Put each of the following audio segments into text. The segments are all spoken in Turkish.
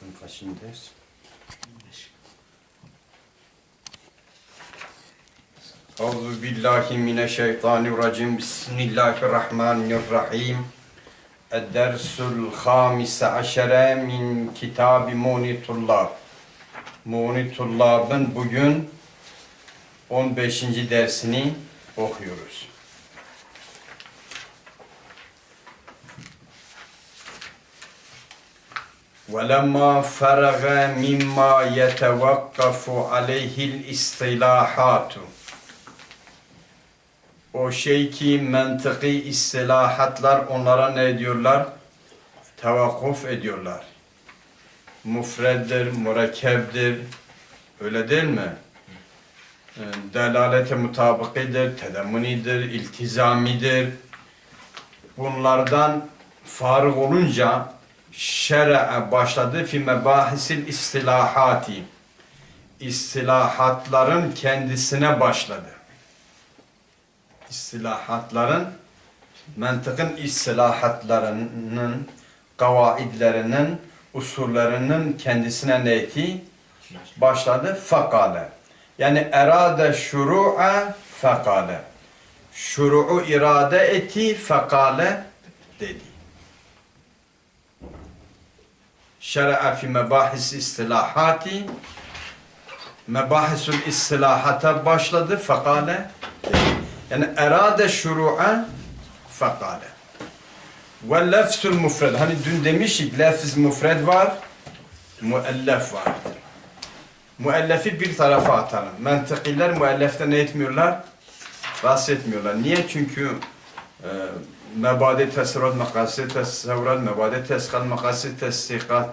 Bugün kaçıncı ders? Euzu billahi mineşşeytanirracim. Bismillahirrahmanirrahim. Ed-dersul hamis aşere min kitab Munitullab. Munitullab'ın bugün 15. dersini okuyoruz. ولما فرغ مما يتوقف عليه الاصطلاحات o şey ki mentıki istilahatlar onlara ne ediyorlar? Tevakkuf ediyorlar. Mufreddir, mürekkebdir. Öyle değil mi? Ee, Delalete mutabıkidir, tedemmünidir, iltizamidir. Bunlardan farık olunca şer'e başladı fi mebahisil istilahati. İstilahatların kendisine başladı. İstilahatların mentıkın istilahatlarının kavaidlerinin usullerinin kendisine ne etti? Başladı fakale. Yani erade şuru'a fakale. Şuru'u irade etti fakale dedi. Şer'a fi mebahis istilahati mebahisul istilahata başladı fakale yani erade şuru'a fakale ve lefzul mufred hani dün demiştik lefz mufred var müellef var müellefi bir tarafa atalım mentıkiler müellefte ne etmiyorlar bahsetmiyorlar niye çünkü e, mebade tesirrat, makasid tesavvurat, mebade teskal, makasid testikat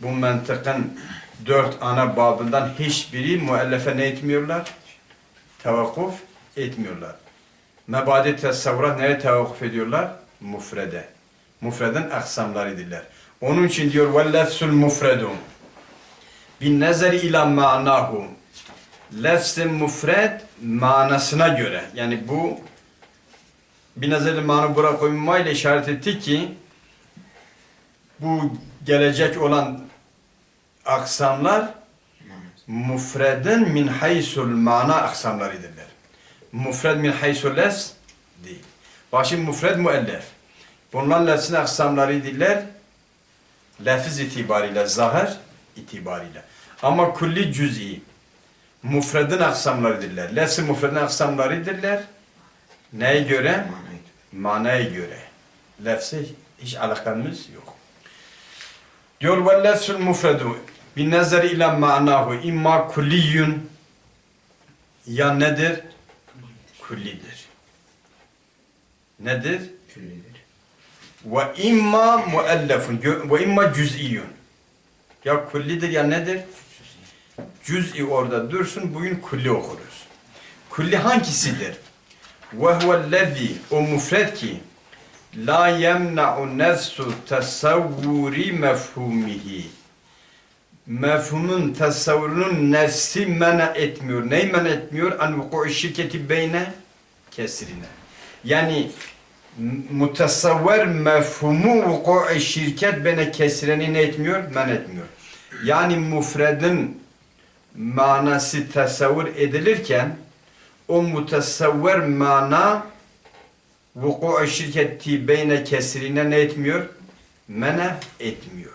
bu mentıkın dört ana babından hiçbiri müellefe ne etmiyorlar? Tevakkuf etmiyorlar. Mebade tesavvurat neye tevakkuf ediyorlar? Mufrede. Mufredin aksamlarıdırlar. Onun için diyor mufredun bin nezeri ila manahu lefz-i mufred manasına göre yani bu bir nezeli manı bura koymayla işaret etti ki bu gelecek olan aksamlar mufredin min haysul mana aksamlarıdırlar. Mufred min haysul les değil. Başı mufred müellef. Bunların lefzin aksamlarıdırlar. Lefz itibariyle, zahir itibariyle. Ama kulli cüz'i mufredin aksamlarıdırlar. Lefz mufredin aksamlarıdırlar. Neye göre? Manaya göre. Lefze hiç alakamız yok. Diyor ve lefzul mufredu bin nazari ila manahu imma kulliyun ya nedir? Kullidir. Nedir? Küllidir. Ve imma muellefun ve imma cüz'iyun. Ya kullidir ya nedir? Cüz'i orada dursun bugün kulli okuruz. Kulli hangisidir? Ve huvellezî o mufred ki la yemna'u nefsu tesavvuri mefhumihi mefhumun tasavvurunun nefsi mena etmiyor. Neyi men etmiyor? An vuku'u şirketi beyne kesrine. Yani m- mutasavver mefhumu vuku'u şirket beyne kesreni ne etmiyor? Men etmiyor. Yani mufredin manası tasavvur edilirken o mutasavver mana vuku'u şirketi beyne kesrine ne etmiyor? Mena etmiyor.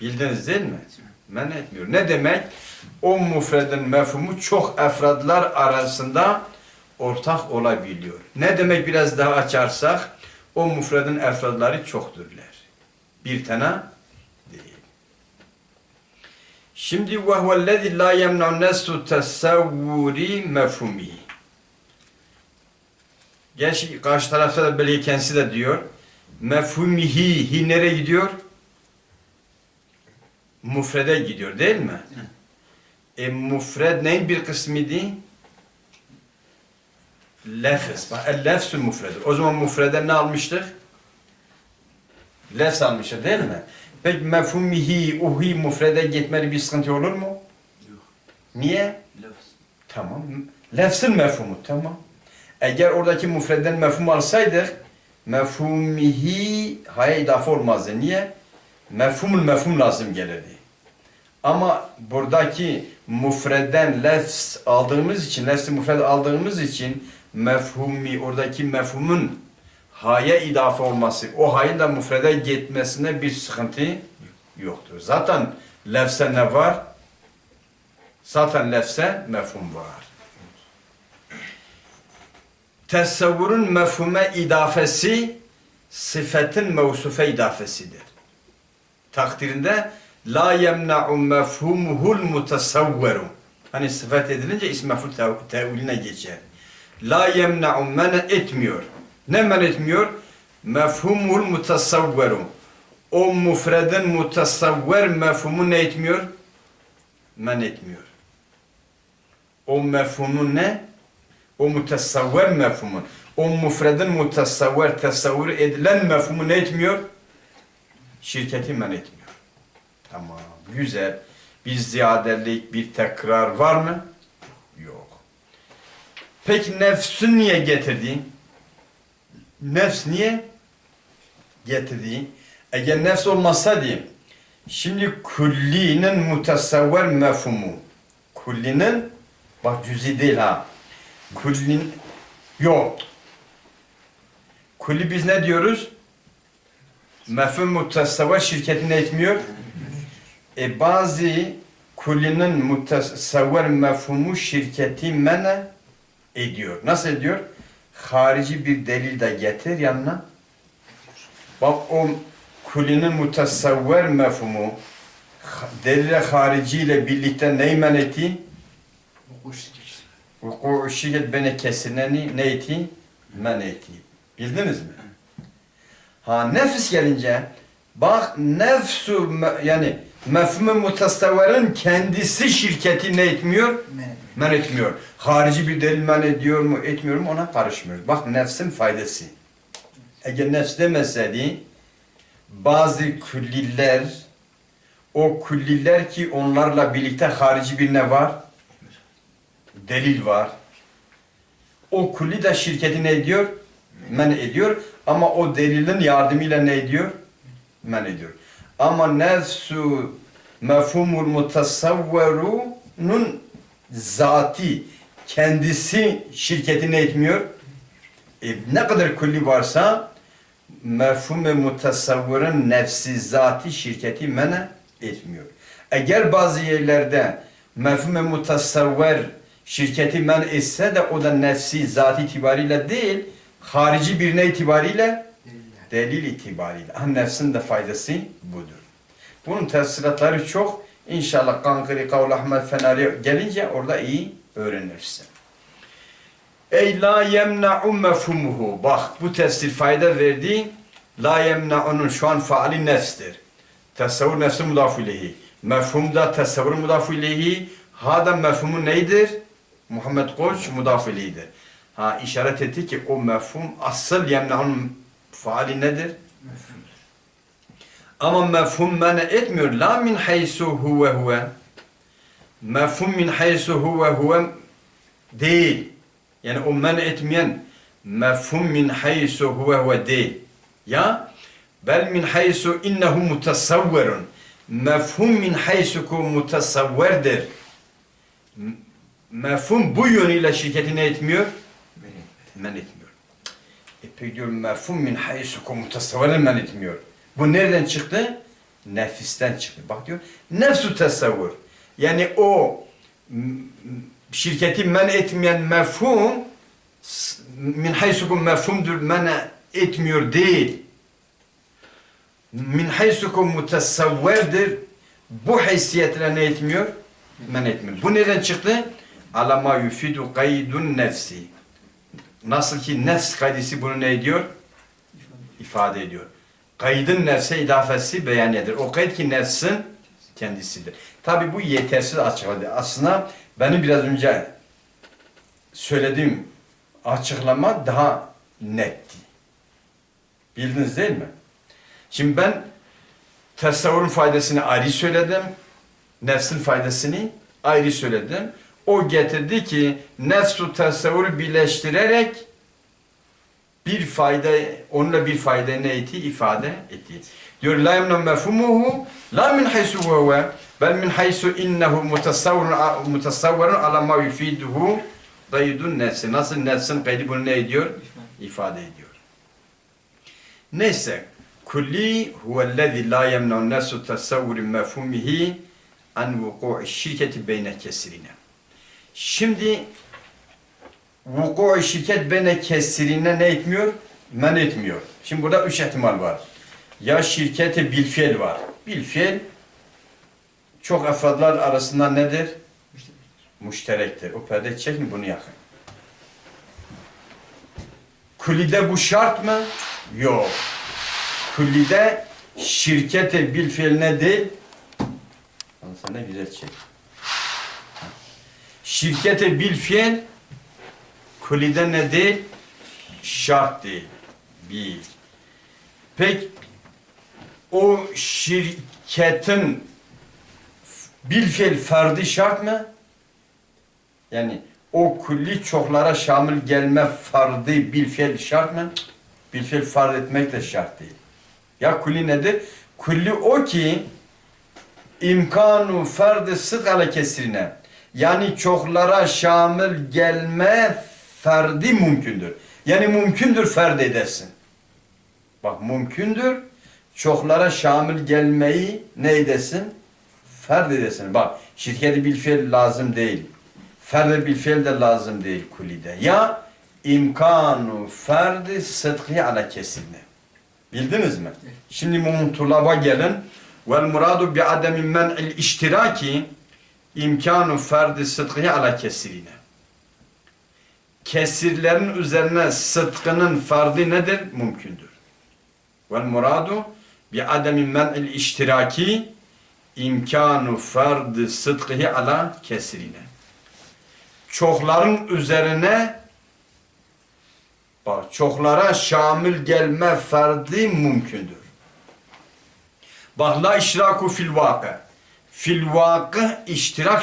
Bildiniz değil mi? Men etmiyor. Ne demek? O mufredin mefhumu çok efradlar arasında ortak olabiliyor. Ne demek biraz daha açarsak? O mufredin efradları çokturlar. Bir tane. Şimdi ve huvellezî lâ yemna'u nesu tesavvuri mefhumihi. Gerçi karşı tarafta da böyle kendisi de diyor. Mefhumihi, hi nereye gidiyor? Mufrede gidiyor değil mi? E mufred neyin bir kısmıydı? Lefz. Bak, el lefzü mufredir. O zaman mufrede ne almıştık? Lefz almıştık değil mi? Peki mefhumihi, uhi mufrede gitmeli bir sıkıntı olur mu? Yok. Niye? Lafız. Tamam. Lefzin mefhumu. Tamam. Eğer oradaki mufredden mefhum alsaydık mefhumihi haya idafe olmazdı. Niye? mefhumul mefhum lazım gelirdi. Ama buradaki mufreden lefz aldığımız için, lefz mufred aldığımız için mefhumi, oradaki mefhumun haya idafe olması, o hayın da mufrede gitmesine bir sıkıntı yoktur. Zaten lefse ne var? Zaten lefse mefhum var. Tesavvurun mefhume idafesi sıfetin mevsufe idafesidir. Takdirinde la yemna'u mefhumuhul mutasavveru. Hani sıfat edilince ism mefhul tev- teviline geçer. La yemna'u men etmiyor. Ne men etmiyor? Mefhumul mutasavveru. O mufredin mutasavver mefhumu ne etmiyor? Men etmiyor. O mefhumun ne? O mutasavver mefhumun. O mufredin mutasavver, tasavvur edilen mefhumu ne etmiyor? Şirketi men etmiyor. Tamam, güzel. Bir ziyadelik, bir tekrar var mı? Yok. Peki nefsün niye getirdi? Nefs niye getirdi? Eğer nefs olmasaydı, şimdi kullinin mutasavver mefhumu, kullinin, bak cüzi değil ha, kullin, yok. Kulli biz ne diyoruz? Mefhum mutasavver şirketini etmiyor. E bazı kullinin mutasavver mefhumu şirketi mene ediyor. Nasıl ediyor? Harici bir delil de getir yanına. Bak o kullinin mutasavver mefhumu delile hariciyle birlikte neyi men etti? Vuku'u şirket beni kesineni ne etti? Men etti. Bildiniz mi? Ha nefis gelince bak nefsu yani mefhumu mutasavverin kendisi şirketi ne etmiyor? Men etmiyor. Harici bir delil men ediyor mu etmiyor mu ona karışmıyoruz. Bak nefsin faydası. Eğer nefs demeseydi bazı külliler o külliler ki onlarla birlikte harici bir ne var? Delil var. O kulli de şirketi ne ediyor? Men ediyor. Ama o delilin yardımıyla ne ediyor? Men ediyor. Ama nefsu mefhumul mutasavverunun zati kendisi şirketi ne etmiyor? E, ne kadar kulli varsa mefhum-i mutasavvırın nefsi zati şirketi mene etmiyor. Eğer bazı yerlerde mefhum-i mutasavver şirketi men etse de o da nefsi zati itibariyle değil, harici bir ne itibariyle? Delil itibariyle. Ha, nefsin de faydası budur. Bunun tefsiratları çok. İnşallah Kankırı Kavl Ahmet Fenari gelince orada iyi öğrenirsin. Ey la yemna'u mefhumuhu. Bak bu tefsir fayda verdi. La yemna'unun şu an faali nefstir. Tasavvur nefsi mudafu ileyhi. Mefhumda tasavvur mudafu ileyhi. Hada mefhumu neydir? Muhammed Koç mudafu ileyhidir. Ha işaret etti ki o mefhum asıl yemna'un faali nedir? Ama mefhum mene etmiyor. La min haysu huve huve. Mefhum min haysu huve huve değil. Yani o men etmeyen mefhum min haysu huve huve değil. Ya bel min haysu innehu mutasavverun. Mefhum min haysu ku mutasavverdir. Mefhum bu yönüyle şirketi ne etmiyor? Men etmiyor. Peki diyor mefhum min haysu ku mutasavverin men etmiyor. Bu nereden çıktı? Nefisten çıktı. Bak diyor nefsu tasavvur. Yani o şirketi men etmeyen mefhum min haysukum mefhumdur men etmiyor değil. Min haysukum mutasavverdir. Bu haysiyetle ne etmiyor? Men etmiyor. Bu neden çıktı? Alama yufidu kaydun nefsi. Nasıl ki nefs kaydisi bunu ne ediyor? ifade ediyor. Kaydın nefse idafesi beyaniyedir. O kayıt ki nefsin kendisidir. Tabi bu yetersiz açıkladı. Aslında benim biraz önce söylediğim açıklama daha netti. Bildiniz değil mi? Şimdi ben tasavvurun faydasını ayrı söyledim. Nefsin faydasını ayrı söyledim. O getirdi ki nefsu tasavvuru birleştirerek bir fayda, onunla bir fayda ne etti? ifade etti. Diyor la yemnu mefhumuhu la min haysu huve bel min haysu innehu mutasavvirun mutasavvirun ala ma yufiduhu daydun nefsi. Nasıl nefsin kaydı bunu ne ediyor? ifade ediyor. Neyse. Kulli huvellezî la yemnu nesu tasavvuri mefhumihi an vuku'i şirketi beyne kesirine. Şimdi vuku'i şirket beyne kesirine ne etmiyor? Men etmiyor. Şimdi burada üç ihtimal var. Ya şirketi bilfiil var. Bilfiil çok efradlar arasında nedir? Müşterektir. O perde çekin bunu yakın. Kullide bu şart mı? Yok. Kullide şirkete bil fiil ne değil? Sana güzel çek. Şirkete bil fiil kullide ne değil? Şart değil. Bir. Peki o şirketin bil fiil ferdi şart mı? Yani o külli çoklara şamil gelme fardı bil fiil şart mı? Bil fiil fard etmek de şart değil. Ya külli nedir? Külli o ki imkanu ferdi sık ala kesirine. Yani çoklara şamil gelme ferdi mümkündür. Yani mümkündür ferd edersin. Bak mümkündür çoklara şamil gelmeyi ne edesin? Ferd edesin. Bak şirketi bil fiil lazım değil. Ferde bil fiil de lazım değil kulide. Ya imkanu ferdi sıdkı ala kesirine. Bildiniz mi? Şimdi mumtulaba gelin. Vel muradu bi ademi men'il iştiraki imkanu ferdi sıdkı ala kesirine. Kesirlerin üzerine sıdkının fardı nedir? Mümkündür. Vel muradu bi ademi men'il iştiraki imkanu ferdi sıdkı ala kesirine çokların üzerine bak çoklara şamil gelme ferdi mümkündür. Bak la işraku fil vakı. Fil vakı iştirak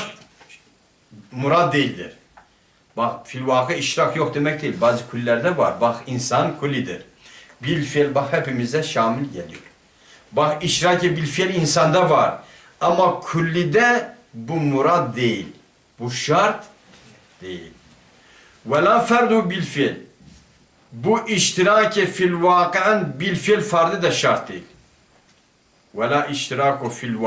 murad değildir. Bak fil iştirak yok demek değil. Bazı kullerde var. Bak insan kullidir. Bil fiil bak hepimize şamil geliyor. Bak işraki bil fiil insanda var. Ama kullide bu murad değil. Bu şart değil. Ve la ferdu bil. Bu iştirake fil vakıan fardı da şart değil. Ve la iştiraku fil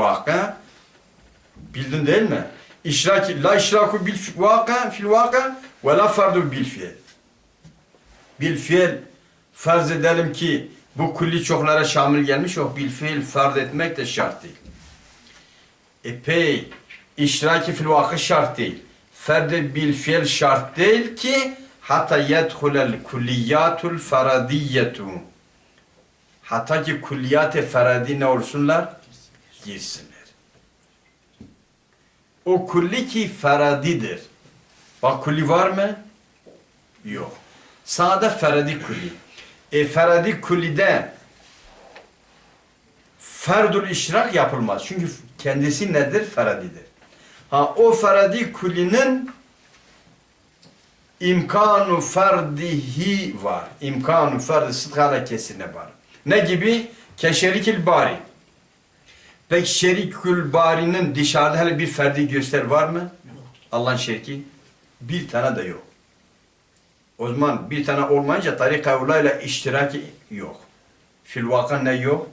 bildin değil mi? İşrak, la işraku bil vakı fil vakı ve la ferdu bil fiil. Bil fiil farz edelim ki bu kulli çoklara şamil gelmiş o bil fiil farz etmek de şart değil. Epey işraki fil vakı şart değil ferde bil fiil şart değil ki hatta yedhulel kulliyatul faradiyyetu hatta ki kulliyat-ı feradi ne olsunlar? Girsinler. O kulli ki feradidir. Bak kulli var mı? Yok. Sağda feradi kulli. E feradi kullide ferdül işrak yapılmaz. Çünkü kendisi nedir? Feradidir. Ha o feradi kulinin imkanu ferdihi var. İmkanu ferdi sıdkala kesine var. Ne gibi? Keşerikil bari. Peki şerikül barinin dışarıda hele bir ferdi göster var mı? Allah'ın şeriki bir tane de yok. O zaman bir tane olmayınca tarika ulayla iştiraki yok. Fil ne yok?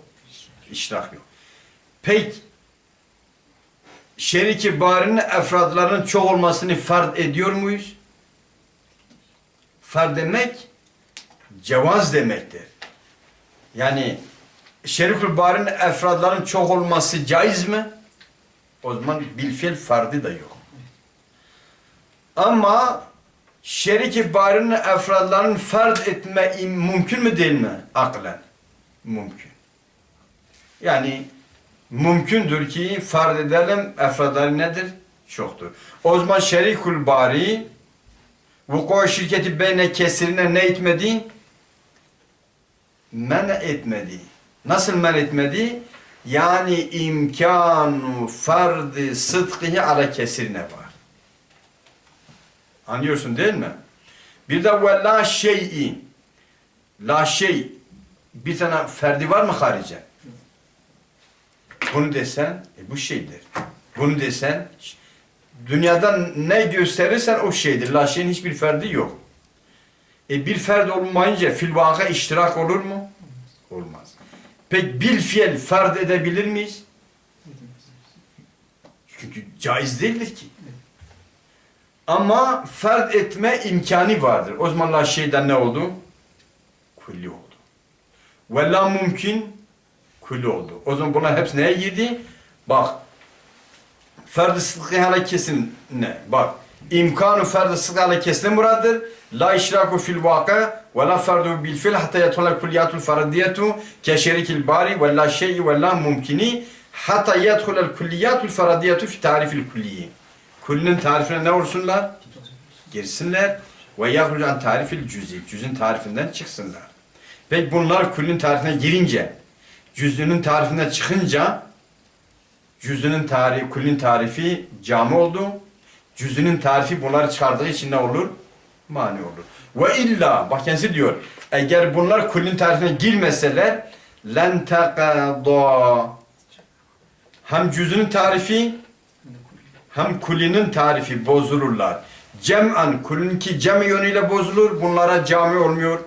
İştirak yok. Peki şeriki barinin efradların çok olmasını fard ediyor muyuz? Fard demek cevaz demektir. Yani şerikül barinin efradların çok olması caiz mi? O zaman bilfil fardı da yok. Ama şeriki barinin efradların fard etme mümkün mü değil mi? Aklen. Mümkün. Yani mümkündür ki farz edelim efradları nedir? Çoktur. O zaman şerikul bari vuku şirketi beyne kesirine ne etmedi? Men etmedi. Nasıl men etmedi? Yani imkanu fardı sıdkıhi ala kesirine var. Anlıyorsun değil mi? Bir de ve la şey'i la şey bir tane ferdi var mı harice? Bunu desen e, bu şeydir. Bunu desen dünyadan ne gösterirsen o şeydir. La şeyin hiçbir ferdi yok. E bir ferd olmayınca fil vaka iştirak olur mu? Olmaz. Peki bil fiil ferd edebilir miyiz? Çünkü caiz değildir ki. Ama ferd etme imkanı vardır. O zaman la şeyden ne oldu? Kulli oldu. Ve la mümkün kulli oldu. O zaman bunlar hepsi neye girdi? Bak. Ferd-i sıdkı harekesin ne? Bak. İmkanu ferd-i sıdkı harekesine muraddır. La işraku fil vaka ve la ferdu bil fil hatta yetula kulliyatul ferdiyetu ke şerikil bari ve la şey'i ve la mümkini hatta yetula kulliyatul ferdiyetu fi tarifil kulliyi. Kullinin tarifine ne olsunlar? Girsinler ve yahrucu an tarifil cüzi. Cüzün tarifinden çıksınlar. Peki bunlar kullin tarifine girince, cüzünün tarifine çıkınca cüzünün tarifi, kullin tarifi cami oldu. Cüzünün tarifi bunları çıkardığı için ne olur? Mani olur. Ve illa, bak kendisi diyor, eğer bunlar kullin tarifine girmeseler, len tekada. Hem cüzünün tarifi, hem kullinin tarifi bozulurlar. Cem'an, kullinki cem yönüyle bozulur, bunlara cami olmuyor.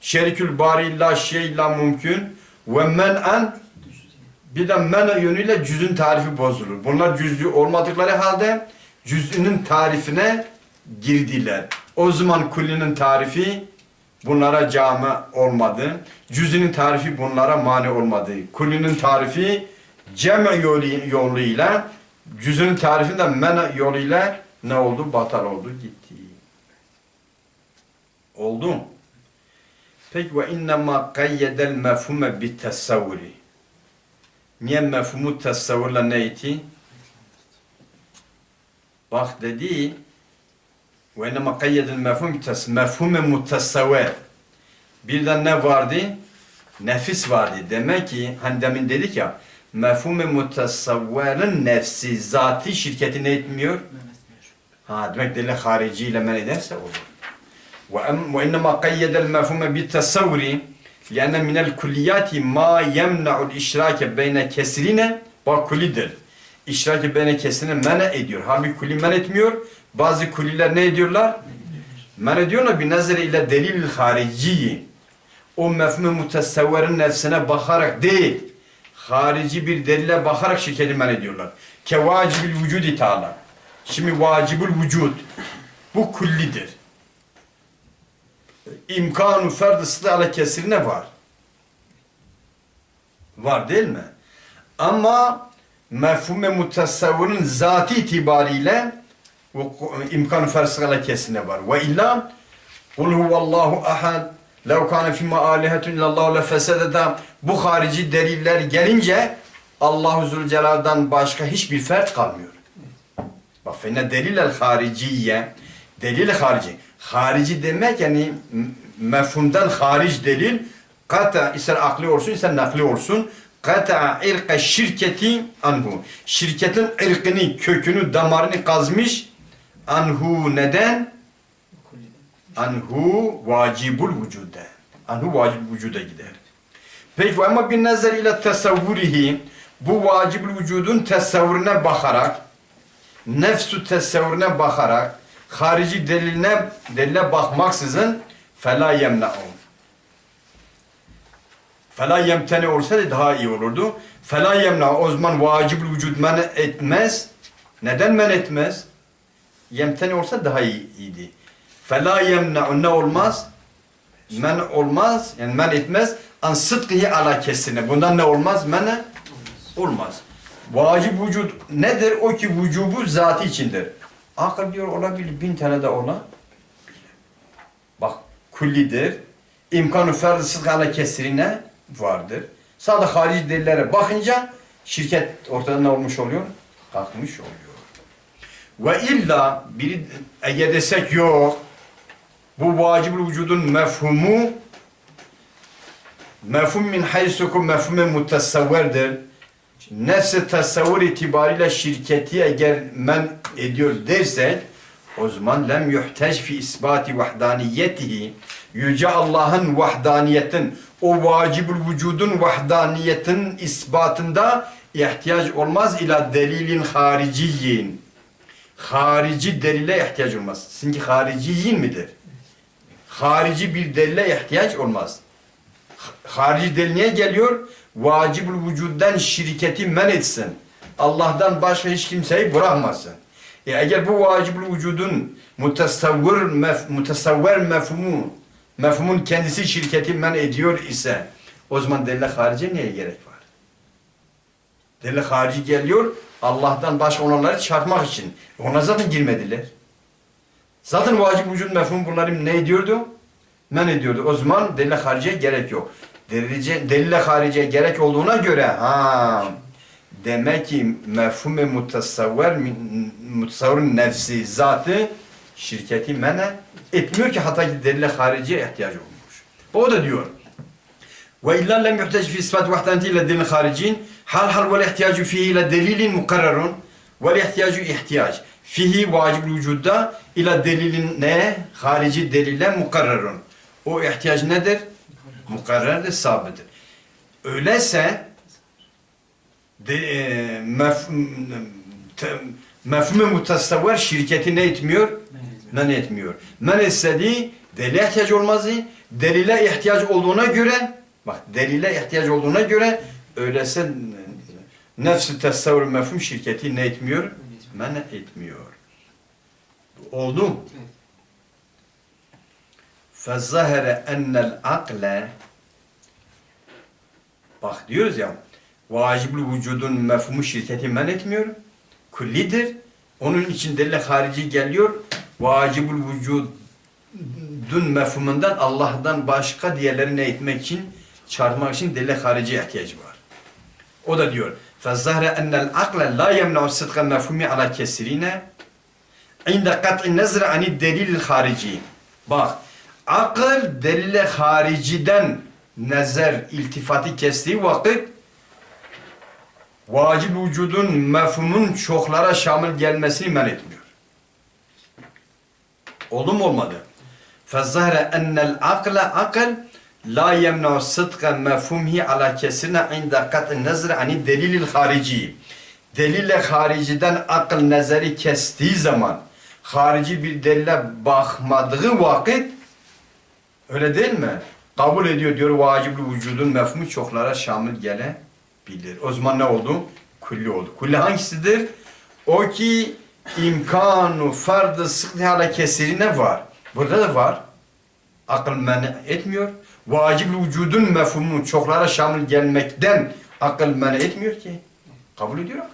Şerikül bari la şey la mümkün. Ve men'en, bir de men yönüyle cüzün tarifi bozulur. Bunlar cüzlü olmadıkları halde cüzünün tarifine girdiler. O zaman kullinin tarifi bunlara cami olmadı. Cüzünün tarifi bunlara mani olmadı. Kullinin tarifi cem yolu, yoluyla cüzünün tarifi de men yoluyla ne oldu? Batal oldu, gitti. Oldu. Peki ve innema kayyedel mefhume bit tasavvuri. Niye mefhumu tasavvurla ne? Bak dedi ve innema kayyedel mefhum bit tas mefhume mutasavvir. Birden ne vardı? Nefis vardı. Demek ki hani demin dedik ya mefhume mutasavvirin nefsi zati şirketi ne etmiyor? Ha demek delil hariciyle men ederse olur. وأم وإنما قيد المفهوم بالتصور لأن من الكليات ما يمنع الإشراك بين كسرين وكلidir. İşrak beyne kesrine mene ediyor. Halbuki kulli men etmiyor. Bazı kulliler ne ediyorlar? Men ediyorlar bir nazarı ile delil harici. O mefhumu mutesevverin nefsine bakarak değil. Harici bir delile bakarak şirketi men ediyorlar. Ke vacibil vücudi ta'ala. Şimdi vacibul vücud. Bu kullidir imkanu ferd ıslı ala kesirine var. Var değil mi? Ama mefhume mutasavvurun zati itibariyle imkanu ferd ıslı ala kesirine var. Ve illa kul huvallahu ahad lev kâne fîmâ âlihetun illallahu lefesededa bu harici deliller gelince Allahu Zülcelal'dan başka hiçbir fert kalmıyor. Bak fene delilel hariciye delil harici harici demek yani mefhumdan hariç delil kata ister akli olsun ister nakli olsun kata irka şirketi anhu. Şirketin ırkını kökünü damarını kazmış anhu neden anhu vacibul vücude anhu vacibul vücuda gider. Peki ama bir nazar ile tasavvurihi bu vacibul vücudun tasavvuruna bakarak nefsu tasavvuruna bakarak harici deliline delile bakmaksızın fela yemna'un. Fela yemteni olsaydı daha iyi olurdu. Fela yemna o zaman vacibül vücud men etmez. Neden men etmez? Yemteni olsa daha iyiydi. Fela yemna'un ne olmaz? Men olmaz. Yani men etmez. An sıdkıhi ala kesine. Bundan ne olmaz? Men olmaz. Vacib vücud nedir? O ki vücubu zatı içindir. Akıl diyor olabilir. Bin tane de ola. Bak kullidir. İmkanı ferdi sıdkala kesirine vardır. Sadece harici delillere bakınca şirket ortada ne olmuş oluyor? Kalkmış oluyor. Ve illa biri eğer desek yok bu vacibül vücudun mefhumu mefhum min haysukum mefhume mutasavverdir. Nefsi tasavvur itibariyle şirketi eğer men ediyor dersek o zaman lem yuhtaç fi isbati vahdaniyetihi Yüce Allah'ın vahdaniyetin o vacibül vücudun vahdaniyetin ispatında ihtiyaç olmaz ila delilin hariciyin. Harici delile ihtiyaç olmaz. Sizinki hariciyin midir? Harici bir delile ihtiyaç olmaz. Harici delil niye geliyor? Vacibül vücuddan şirketi men etsin. Allah'tan başka hiç kimseyi bırakmasın. E eğer bu vacibül vücudun mutasavvır mef, mutasavver mefhumu mefhumun kendisi şirketi men ediyor ise o zaman delile harici niye gerek var? Delil harici geliyor Allah'tan başka olanları çarpmak için. Ona zaten girmediler. Zaten vacip vücut mefhum bunları ne ediyordu? Men ediyordu. O zaman delil hariciye gerek yok. Delile, delile hariciye gerek olduğuna göre ha demek ki mefhum-i mutasavver mutasavvurun nefsi zatı şirketi mene etmiyor ki hatta ki delile hariciye ihtiyacı olmuş. O da diyor. Ve illa lem yuhtac fi ispat vahdiyeti ile delil haricin hal hal vel ihtiyacı fihi ile delilin mukarrarun vel ihtiyacı ihtiyaç fihi vacib vücudda ila delilin ne? Harici delile mukarrarun. O ihtiyaç nedir? Mukarrardır, sabıdır. Öyleyse de, e, mef, mefhumu mutasavvır şirketi ne etmiyor? Men etmiyor. Men etsedi delile ihtiyaç olmazdı. Delile ihtiyaç olduğuna göre bak delile ihtiyaç olduğuna göre öyleyse nefs-i tasavvur mefhum şirketi ne etmiyor? Men etmiyor. Oldu mu? فَظَهَرَ اَنَّ الْعَقْلَ Bak diyoruz ya vacibül vücudun mefhumu şirketi men etmiyor. Küllidir. Onun için delil harici geliyor. Vacibül vücudun mefhumundan Allah'tan başka diğerleri ne etmek için çarpmak için delil harici ihtiyacı var. O da diyor فَالظَّهْرَ اَنَّ الْعَقْلَ لَا يَمْنَعُ الصِّدْقَ مَفْهُمِ عَلَى كَسِرِينَ عِنْدَ قَطْءِ النَّزْرِ عَنِ الدَّلِيلِ الْخَارِجِي Bak, akıl delile hariciden nezer, iltifatı kestiği vakit vacib vücudun mefhumun çoklara şamil gelmesini men etmiyor. Oldu mu olmadı? فَالظَّهْرَ اَنَّ الْعَقْلَ akıl la yemnu sıdka mefhumhi ala kesirine inda kat'ın nezri ani delilil harici. Delille hariciden akıl nezeri kestiği zaman harici bir delile bakmadığı vakit öyle değil mi? Kabul ediyor diyor vacibli vücudun mefhumu çoklara şamil gelebilir. O zaman ne oldu? Kulli oldu. Kulli hangisidir? O ki imkanu fardı sıklı ala kesirine var. Burada da var. Akıl men etmiyor. Vacib vücudun mefhumu çoklara şamil gelmekten akıl men etmiyor ki. Kabul ediyor akıl.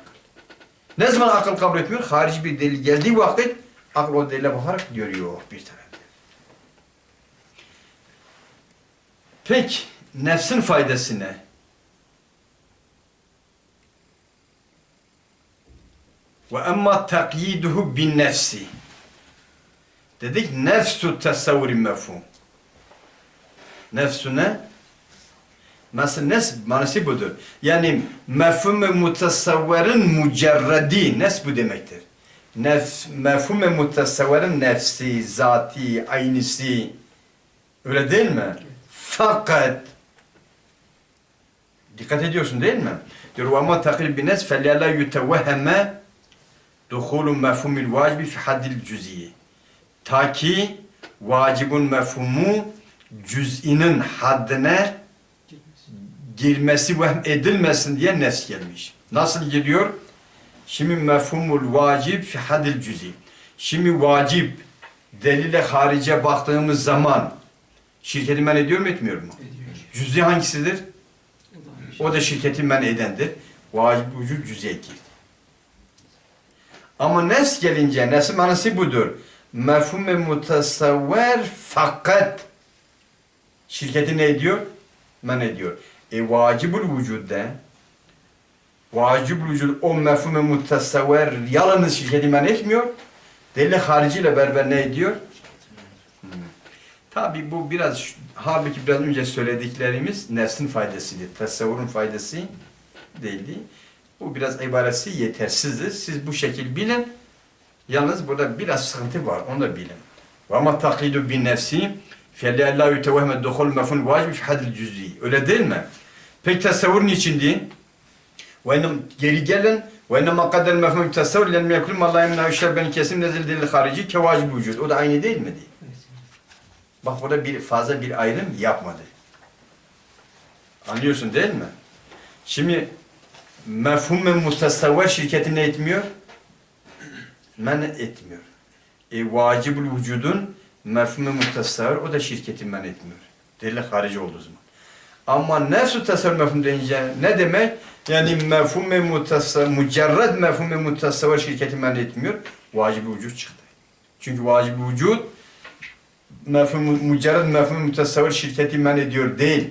Ne zaman akıl kabul etmiyor? Harici bir delil geldiği vakit akıl o delile bakarak diyor yok bir tarafta. Peki nefsin faydası ne? Ve emma takyiduhu bin nefsi. Dedik nefsu tasavvuri mefhum. Nefsu ne? Nasıl nes manası budur. Yani mefhum-i mutasavverin mücerredi nes bu demektir. Nefs, mefhum-i mutasavverin nefsi, zati, aynısı. Öyle değil mi? Fakat dikkat ediyorsun değil mi? Diyor ve ama takil bin nes felyala yuteveheme duhulu mefhumil vacibi fi haddil cüziyi. Ta ki vacibun mefhumu cüz'inin haddine girmesi vehm edilmesin diye nefs gelmiş. Nasıl geliyor? Şimdi mefhumul vacib fi haddil cüzi. Şimdi vacip delile harice baktığımız zaman şirketi men ediyor mu etmiyor mu? Cüzi hangisidir? O da şirketi men edendir. Vacip vücut cüziye girdi. Ama nefs gelince, nefs manası budur. Mefhum-i mutasavver fakat şirketi ne ediyor? Men ediyor. E vacibul vücudde vacibul vücud o mefhum-i mutasavver yalnız şirketi men etmiyor. Delil hariciyle beraber ne ediyor? Tabi bu biraz halbuki biraz önce söylediklerimiz nefsin faydasıydı. Tasavvurun faydası değildi. Bu biraz ibaresi yetersizdir. Siz bu şekil bilin. Yalnız burada biraz sıkıntı var. Onu da bilin. Ve ama takidu bin nefsi فَلَا لَا يُتَوَهْمَ دُخُلْ مَفُنْ وَاجِبِ فِي حَدِّ الْجُزِّي Öyle değil mi? Peki tasavvur niçin değil? Ve innem geri gelin ve innem kadel mefhum tasavvur len mekul ma la yemna işler ben kesim nezil delil harici ke vacib vücud. O da aynı değil mi diye. Bak burada bir fazla bir ayrım yapmadı. Anlıyorsun değil mi? Şimdi mefhum ve mutasavvur şirketi ne etmiyor? Men etmiyor. E vacibül vücudun mefhum ve mutasavvur o da şirketi men etmiyor. Delil harici olduğu zaman. Ama nefsu tasavvur mefhum deyince ne demek? Yani mefhum mutasavvur, mücerred mefhum mutasavvur şirketi men etmiyor. Vacib-i vücut çıktı. Çünkü vacib-i vücut mefhum, mücerred mefhum mutasavvur şirketi men ediyor değil.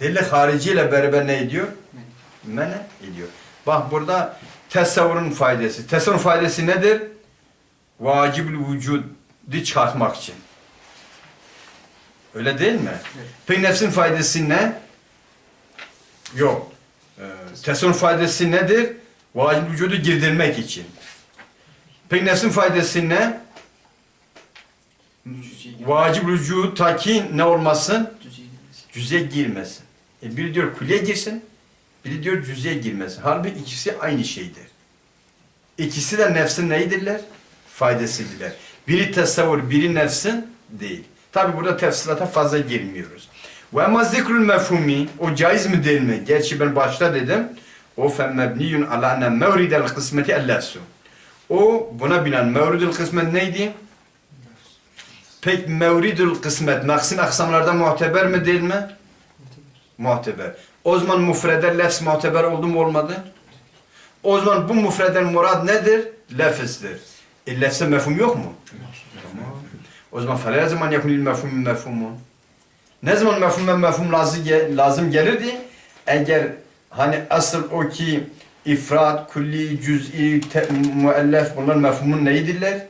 Delil hariciyle beraber ne ediyor? Men ediyor. Bak burada tesavvurun faydası. Tesavvurun faydası nedir? Vacib-i vücudu çıkartmak için. Öyle değil mi? Peki nefsin faydası ne? Yok. Ee, tesavvurun faydası nedir? Vacib vücudu girdirmek için. Peki nefsin faydası ne? Vacib vücudu ta ki ne olmasın? Cüze girmesin. E biri diyor kuleye girsin, biri diyor cüzeye girmesin. Halbuki ikisi aynı şeydir. İkisi de nefsin neyidirler? Faydasıdırlar. Biri tasavvur, biri nefsin değil. Tabi burada tefsilata fazla girmiyoruz. Ve ama zikrül o caiz mi değil mi? Gerçi ben başta dedim. O femmebniyun ala enne mevridel kısmeti ellefsu. O buna binen mevridül kısmet neydi? Pek mevridül kısmet, naksin aksamlarda muhteber mi değil mi? Muhteber. O zaman mufrede lefz muhteber oldu mu olmadı? O zaman bu mufreden murad nedir? Lefizdir. E lefze mefhum yok mu? Tamam. O zaman fele zaman yakunil mefhum mefhumun. Ne zaman mefhum ve mefhum lazım, gel- lazım gelirdi? Eğer hani asıl o ki ifrat, kulli, cüz'i, müellef bunlar mefhumun neyidirler?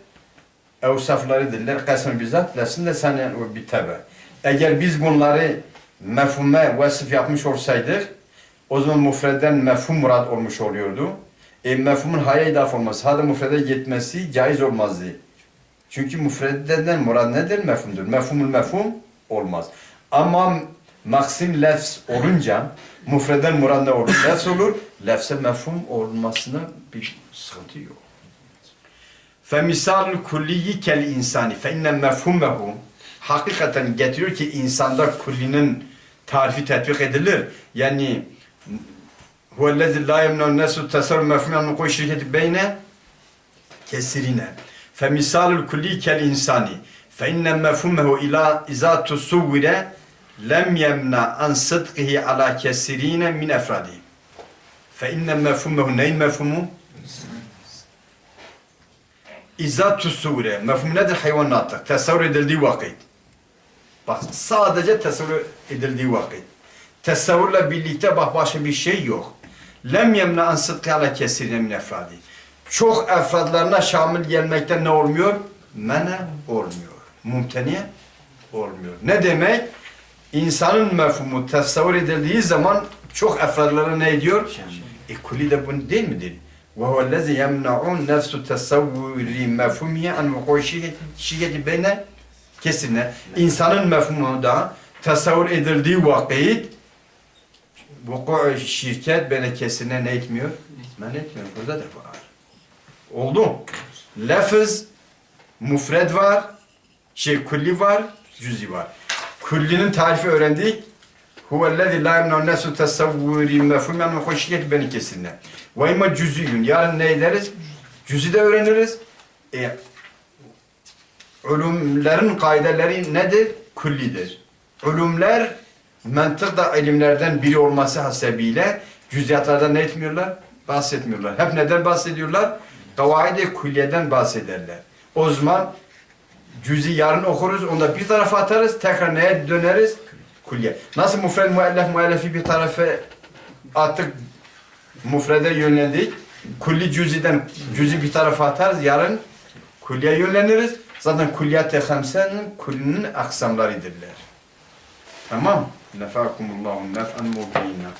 Evsaflarıdırlar. Kasım bizzat lefzin de sen o bir tabi. Eğer biz bunları mefhume vasıf yapmış olsaydık o zaman mufreden mefhum murad olmuş oluyordu. E mefhumun haya idaf olması, hada mufrede yetmesi caiz olmazdı. Çünkü müfreddeden murad nedir? Mefhumdur. Mefhumul mefhum olmaz. Ama maksim lefz olunca müfreden murad ne olur? Lefz olur. Lefze mefhum olmasına bir sıkıntı yok. Femisal kulliyi kel insani inne mefhumehu hakikaten getiriyor ki insanda kullinin tarifi tetbik edilir. Yani huvellezi la yemnun nesu tasarruf mefhumen mukoy şirketi beyne kesirine. Femisalul kulli kel insani. Fe inne mefhumehu ila iza tusuvvire lem yemna an sıdkihi ala kesirine min efradi. Fe inne mefhumehu neyin mefhumu? İza tusuvvire. Mefhum nedir? Hayvanattır. Tesavvur edildiği vakit. Bak sadece tesavvur edildiği vakit. Tesavvurla birlikte bak başka bir şey yok. Lem yemna an sıdkı ala kesirine min efradi. Çok efradlarına şamil gelmekten ne olmuyor? Mene olmuyor. Mumteniye olmuyor. Ne demek? İnsanın mefhumu tesavvur edildiği zaman çok efradlara ne ediyor? E kulli de bu değil midir? وهو الذي يمنع نفس تصور مفهومه عن وقوع şiddeti beyne kesine. İnsanın mefhumu da tasavvur edildiği vakit vuku şirket beni kesine ne etmiyor? Men etmiyor. Burada da var. Oldu. Lafız mufred var, şey kulli var, cüzi var. Kullinin tarifi öğrendik. Huvellezî lâ yemnû nesu tesavvûrî mefhûmen ve hoşiyet beni kesinle. Ve imma cüzîyün. Yarın ne ederiz? Cüz'i de öğreniriz. E, ulumlerin kaideleri nedir? Kullidir. Ulumler mantık da ilimlerden biri olması hasebiyle cüziyatlardan ne etmiyorlar? Bahsetmiyorlar. Hep neden bahsediyorlar? Kavaide kulliyeden bahsederler. O zaman cüzi yarın okuruz, onu da bir tarafa atarız, tekrar neye döneriz? Kulliye. Nasıl mufred müellef müellefi bir tarafa attık, mufrede yönlendik. Kulli cüziden cüzi bir tarafa atarız, yarın kulliye yönleniriz. Zaten kulliyat-ı hamsenin kullinin aksamlarıdırlar. Tamam. Nefakumullahu nef'an mubina.